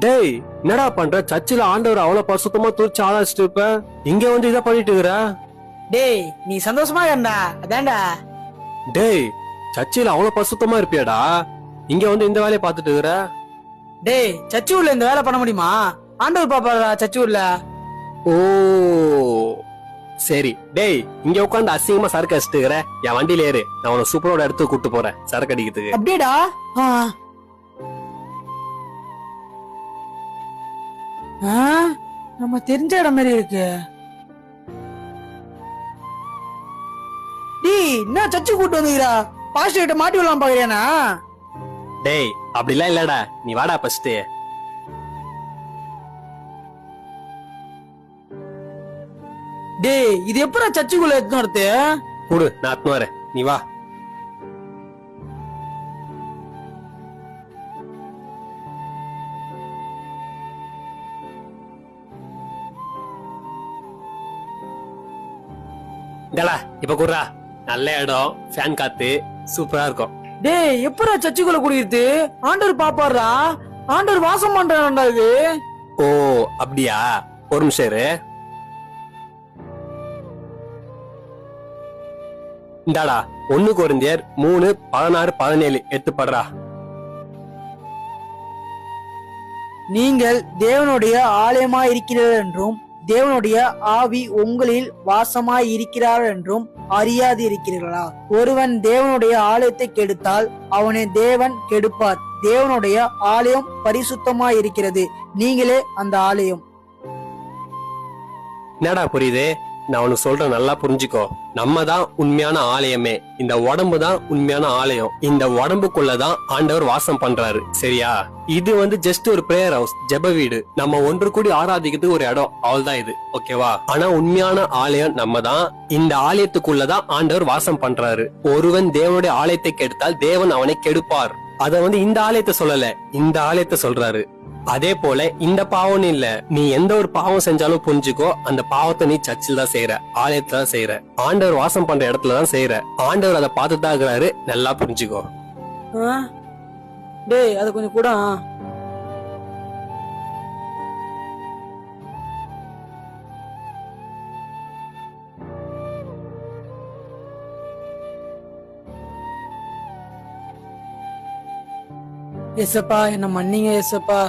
டேய் என்னடா பண்ற? சர்ச்சில் ஆண்டவர் அவ்வளவு பரிசுத்தமா தூச்சி ஆளாச்சிட்டு இருப்ப? இங்க வந்து இதை பண்ணிட்டு இருக்கிற டேய் நீ சந்தோஷமா இருந்தா அதான்டா. டேய் சர்ச்சில் அவ்வளவு பரிசுத்தமா இருப்பியாடா? இங்க வந்து இந்த வேலையை பார்த்துட்டு இருக்கிற டேய் சச்சி ஊர்ல இந்த வேலை பண்ண முடியுமா? ஆண்டவர் பாப்பாரா சச்சி ஊர்ல. ஓ சரி. டேய் இங்க உட்காந்து அசிங்கமா சரக்கு அடிச்சிட்டு இருக்கிற என் வண்டியில ஏறு. நான் உன சூப்பரோட இடத்துக்கு கூட்டு போறேன். சரக்கு அடிக்கிறதுக்கு. அப்படியேடா? நம்ம தெரிஞ்ச இடம் மாதிரி இருக்கு. டேய் என்ன சர்ச்சு கூட்டு வந்துக்கிறா பாஸ்டர் கிட்ட மாட்டி விடலாம் பாக்குறியானா டேய் அப்படிலாம் இல்லடா. நீ வாடா ஃபர்ஸ்ட் டேய் இது எப்படா சர்ச்சுக்குள்ள எடுத்து வரது குடு நான் வரேன் நீ வா. இந்தடா இப்ப குடுறா. நல்ல இடம் ஃபேன் காத்து சூப்பரா இருக்கும். டேய் எப்படா சர்ச்சுக்குள்ள குடியிருது ஆண்டவர் பாப்பாரா ஆண்டவர் வாசம் பண்றான்டா இது. ஓ அப்படியா? ஒரு நிமிஷம் இரு. இந்தாடா ஒண்ணு குறைந்தியர் மூணு பதினாறு பதினேழு எடுத்து படுறா நீங்கள் தேவனுடைய ஆலயமாய் இருக்கிறீர்கள் என்றும் தேவனுடைய ஆவி உங்களில் வாசமாய் இருக்கிறார் என்றும் அறியாது இருக்கிறீர்களா ஒருவன் தேவனுடைய ஆலயத்தை கெடுத்தால் அவனை தேவன் கெடுப்பார். தேவனுடைய ஆலயம் பரிசுத்தமாய் இருக்கிறது நீங்களே அந்த ஆலயம். என்னடா புரியுது? நான் உனக்கு சொல்றேன் நல்லா புரிஞ்சுக்கோ. நம்ம தான் உண்மையான ஆலயமே. இந்த உடம்பு தான் உண்மையான ஆலயம். இந்த உடம்புக்குள்ளதான் ஆண்டவர் வாசம் பண்றாரு. சரியா? இது வந்து ஜஸ்ட் ஒரு பிரேயர் ஹவுஸ் ஜெப வீடு. நம்ம ஒன்று கூடி ஆராதிக்கிறதுக்கு ஒரு இடம். அவள்தான் இது. ஓகேவா ஆனா உண்மையான ஆலயம் நம்ம தான் இந்த ஆலயத்துக்குள்ளதான் ஆண்டவர் வாசம் பண்றாரு. ஒருவன் தேவனுடைய ஆலயத்தை கெடுத்தால் தேவன் அவனை கெடுப்பார். அத வந்து இந்த ஆலயத்தை சொல்லல. இந்த ஆலயத்தை சொல்றாரு. அதே போல இந்த பாவம்னு இல்ல. நீ எந்த ஒரு பாவம் செஞ்சாலும் புரிஞ்சுக்கோ அந்த பாவத்தை நீ சர்ச்சில் தான் செய்யற ஆலயத்துல தான் செய்யற ஆண்டவர் வாசம் பண்ற இடத்துல தான் செய்யற ஆண்டவர் அதை பார்த்துட்டு தான் இருக்கிறாரு நல்லா புரிஞ்சுக்கோ. டேய் அது கொஞ்சம் கூட. எஸ்அப்பா என்ன மன்னிங்க எஸ்அப்பா